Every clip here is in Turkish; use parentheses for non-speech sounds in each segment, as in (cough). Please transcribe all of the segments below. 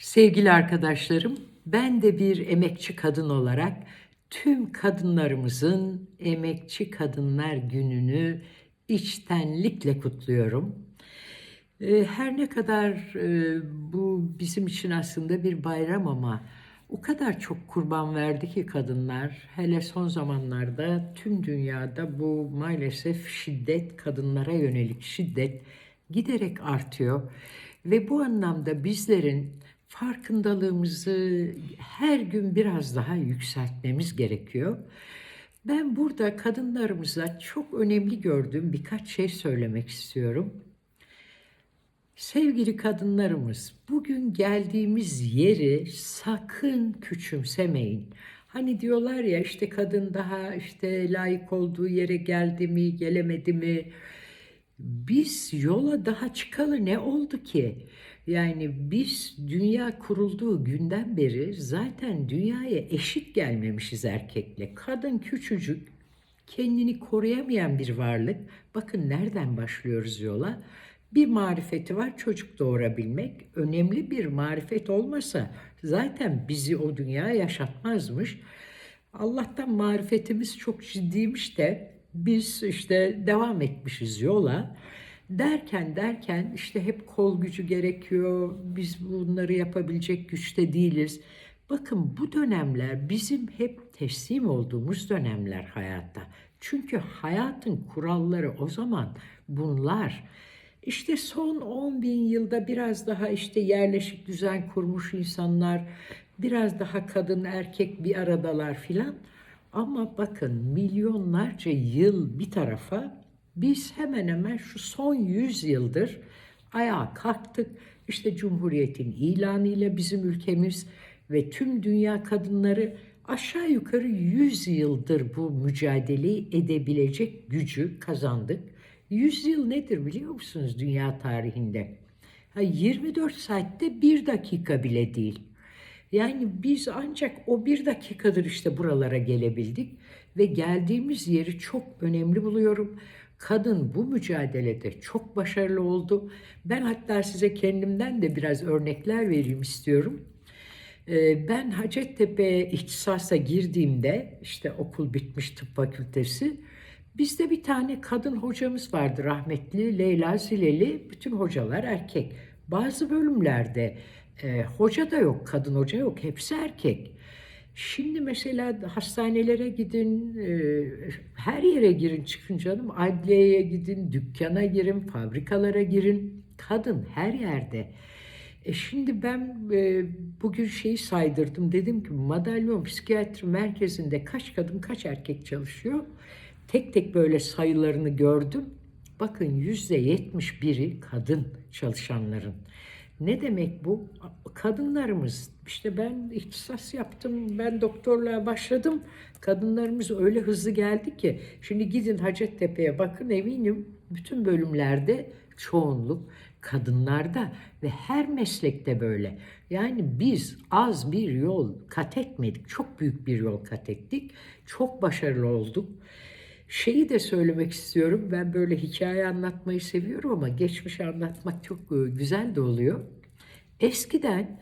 Sevgili arkadaşlarım, ben de bir emekçi kadın olarak tüm kadınlarımızın Emekçi Kadınlar Günü'nü içtenlikle kutluyorum. Ee, Her ne kadar e, bu bizim için aslında bir bayram ama o kadar çok kurban verdi ki kadınlar, hele son zamanlarda tüm dünyada bu maalesef şiddet, kadınlara yönelik şiddet giderek artıyor. Ve bu anlamda bizlerin farkındalığımızı her gün biraz daha yükseltmemiz gerekiyor. Ben burada kadınlarımıza çok önemli gördüğüm birkaç şey söylemek istiyorum. Sevgili kadınlarımız, bugün geldiğimiz yeri sakın küçümsemeyin. Hani diyorlar ya işte kadın daha işte layık olduğu yere geldi mi, gelemedi mi? Biz yola daha çıkalı ne oldu ki? Yani biz dünya kurulduğu günden beri zaten dünyaya eşit gelmemişiz erkekle. Kadın küçücük, kendini koruyamayan bir varlık. Bakın nereden başlıyoruz yola? Bir marifeti var çocuk doğurabilmek. Önemli bir marifet olmasa zaten bizi o dünya yaşatmazmış. Allah'tan marifetimiz çok ciddiymiş de biz işte devam etmişiz yola. Derken derken işte hep kol gücü gerekiyor. Biz bunları yapabilecek güçte değiliz. Bakın bu dönemler bizim hep teslim olduğumuz dönemler hayatta. Çünkü hayatın kuralları o zaman bunlar. İşte son 10 bin yılda biraz daha işte yerleşik düzen kurmuş insanlar, biraz daha kadın erkek bir aradalar filan. Ama bakın milyonlarca yıl bir tarafa biz hemen hemen şu son 100 yıldır ayağa kalktık. İşte Cumhuriyet'in ilanıyla bizim ülkemiz ve tüm dünya kadınları aşağı yukarı 100 yıldır bu mücadeleyi edebilecek gücü kazandık. 100 yıl nedir biliyor musunuz dünya tarihinde? Ha, 24 saatte bir dakika bile değil. Yani biz ancak o bir dakikadır işte buralara gelebildik ve geldiğimiz yeri çok önemli buluyorum. Kadın bu mücadelede çok başarılı oldu. Ben hatta size kendimden de biraz örnekler vereyim istiyorum. Ee, Ben Hacettepe ihtisasa girdiğimde işte okul bitmiş tıp fakültesi bizde bir tane kadın hocamız vardı rahmetli Leyla Zileli. Bütün hocalar erkek. Bazı bölümlerde e, hoca da yok, kadın hoca yok. Hepsi erkek. Şimdi mesela hastanelere gidin, e, her yere girin çıkın canım. Adliyeye gidin, dükkana girin, fabrikalara girin. Kadın her yerde. E şimdi ben e, bugün şeyi saydırdım. Dedim ki madalyon psikiyatri merkezinde kaç kadın kaç erkek çalışıyor? Tek tek böyle sayılarını gördüm. Bakın yüzde yetmiş biri kadın çalışanların. Ne demek bu? Kadınlarımız, işte ben ihtisas yaptım, ben doktorluğa başladım. Kadınlarımız öyle hızlı geldi ki, şimdi gidin Hacettepe'ye bakın eminim bütün bölümlerde çoğunluk kadınlarda ve her meslekte böyle. Yani biz az bir yol kat etmedik, çok büyük bir yol kat ettik, çok başarılı olduk. Şeyi de söylemek istiyorum. Ben böyle hikaye anlatmayı seviyorum ama geçmişi anlatmak çok e, güzel de oluyor. Eskiden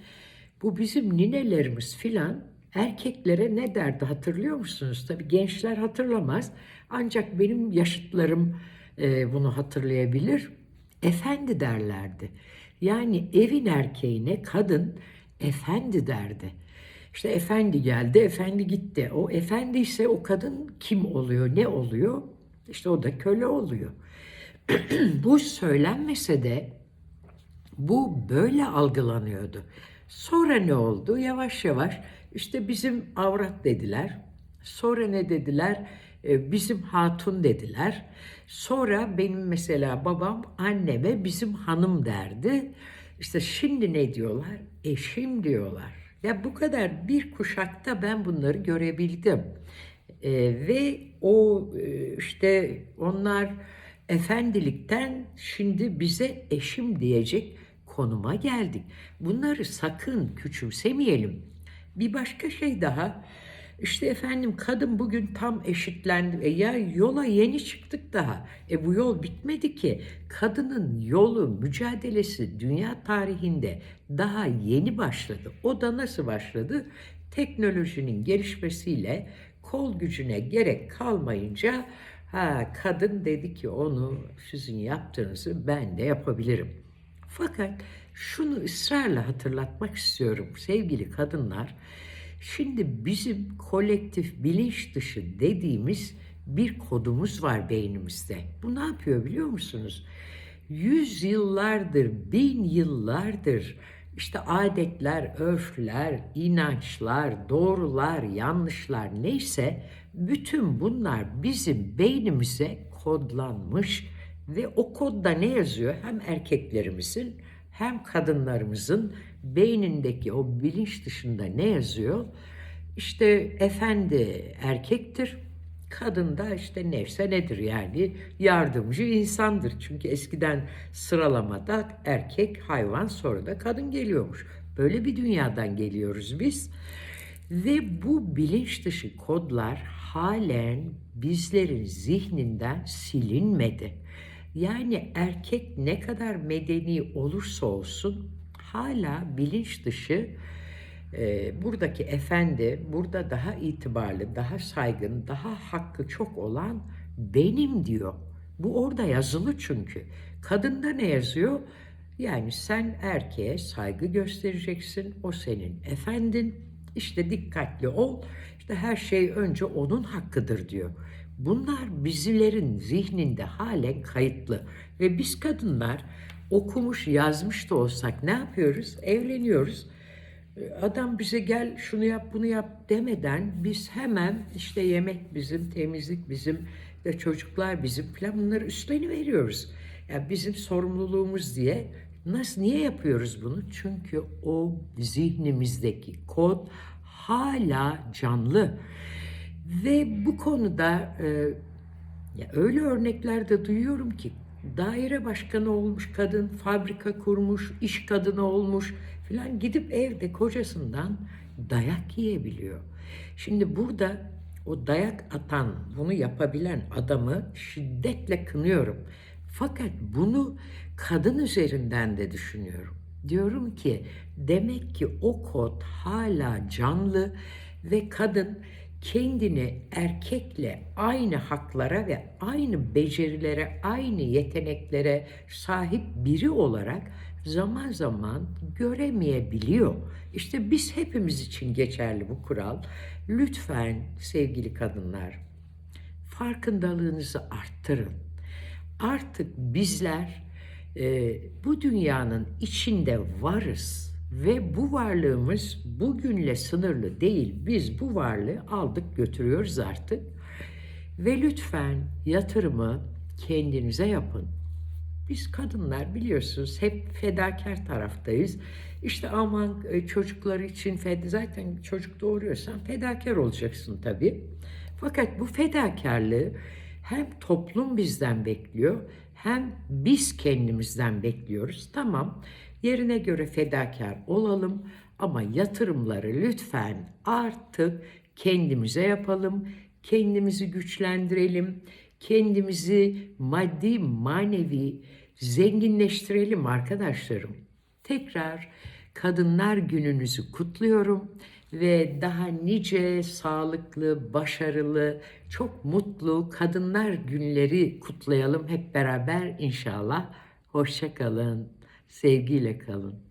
bu bizim ninelerimiz filan erkeklere ne derdi hatırlıyor musunuz? Tabii gençler hatırlamaz. Ancak benim yaşıtlarım e, bunu hatırlayabilir. Efendi derlerdi. Yani evin erkeğine kadın efendi derdi. İşte efendi geldi, efendi gitti. O efendi ise o kadın kim oluyor, ne oluyor? İşte o da köle oluyor. (clears throat) Bu söylenmese de bu böyle algılanıyordu. Sonra ne oldu? Yavaş yavaş işte bizim avrat dediler. Sonra ne dediler? E, Bizim hatun dediler. Sonra benim mesela babam anneme bizim hanım derdi. İşte şimdi ne diyorlar? Eşim diyorlar. Ya bu kadar bir kuşakta ben bunları görebildim. E, ve o e, işte onlar efendilikten şimdi bize eşim diyecek konuma geldik. Bunları sakın küçümsemeyelim. Bir başka şey daha. İşte efendim kadın bugün tam eşitlendi. E ya yola yeni çıktık daha. E bu yol bitmedi ki. Kadının yolu, mücadelesi dünya tarihinde daha yeni başladı. O da nasıl başladı? Teknolojinin gelişmesiyle kol gücüne gerek kalmayınca ha kadın dedi ki onu sizin yaptığınızı ben de yapabilirim. Fakat şunu ısrarla hatırlatmak istiyorum sevgili kadınlar. Şimdi bizim kolektif bilinç dışı dediğimiz bir kodumuz var beynimizde. Bu ne yapıyor biliyor musunuz? Yüz yıllardır, bin yıllardır işte adetler, örfler, inançlar, doğrular, yanlışlar neyse bütün bunlar bizim beynimize kodlanmış ve o kodda ne yazıyor? Hem erkeklerimizin hem kadınlarımızın beynindeki o bilinç dışında ne yazıyor? İşte efendi erkektir, kadın da işte neyse nedir yani yardımcı insandır. Çünkü eskiden sıralamada erkek, hayvan sonra da kadın geliyormuş. Böyle bir dünyadan geliyoruz biz. Ve bu bilinç dışı kodlar halen bizlerin zihninden silinmedi. Yani erkek ne kadar medeni olursa olsun hala bilinç dışı e, buradaki efendi, burada daha itibarlı, daha saygın, daha hakkı çok olan benim diyor. Bu orada yazılı çünkü. Kadında ne yazıyor? Yani sen erkeğe saygı göstereceksin, o senin efendin. İşte dikkatli ol, işte her şey önce onun hakkıdır diyor. Bunlar bizlerin zihninde halen kayıtlı ve biz kadınlar okumuş yazmış da olsak ne yapıyoruz? Evleniyoruz. Adam bize gel şunu yap bunu yap demeden biz hemen işte yemek bizim, temizlik bizim ve çocuklar bizim falan bunları üstleni veriyoruz. Yani bizim sorumluluğumuz diye nasıl niye yapıyoruz bunu? Çünkü o zihnimizdeki kod hala canlı. Ve bu konuda e, ya öyle örnekler de duyuyorum ki daire başkanı olmuş kadın, fabrika kurmuş, iş kadını olmuş filan gidip evde kocasından dayak yiyebiliyor. Şimdi burada o dayak atan, bunu yapabilen adamı şiddetle kınıyorum. Fakat bunu kadın üzerinden de düşünüyorum. Diyorum ki demek ki o kod hala canlı ve kadın kendini erkekle aynı haklara ve aynı becerilere, aynı yeteneklere sahip biri olarak zaman zaman göremeyebiliyor. İşte biz hepimiz için geçerli bu kural. Lütfen sevgili kadınlar farkındalığınızı arttırın. Artık bizler e, bu dünyanın içinde varız ve bu varlığımız bugünle sınırlı değil. Biz bu varlığı aldık götürüyoruz artık. Ve lütfen yatırımı kendinize yapın. Biz kadınlar biliyorsunuz hep fedakar taraftayız. İşte aman e, çocukları için feda, zaten çocuk doğuruyorsan fedakar olacaksın tabii. Fakat bu fedakarlığı hem toplum bizden bekliyor hem biz kendimizden bekliyoruz. Tamam yerine göre fedakar olalım ama yatırımları lütfen artık kendimize yapalım, kendimizi güçlendirelim, kendimizi maddi manevi zenginleştirelim arkadaşlarım. Tekrar Kadınlar Gününüzü kutluyorum ve daha nice sağlıklı, başarılı, çok mutlu Kadınlar Günleri kutlayalım hep beraber inşallah. Hoşça kalın, sevgiyle kalın.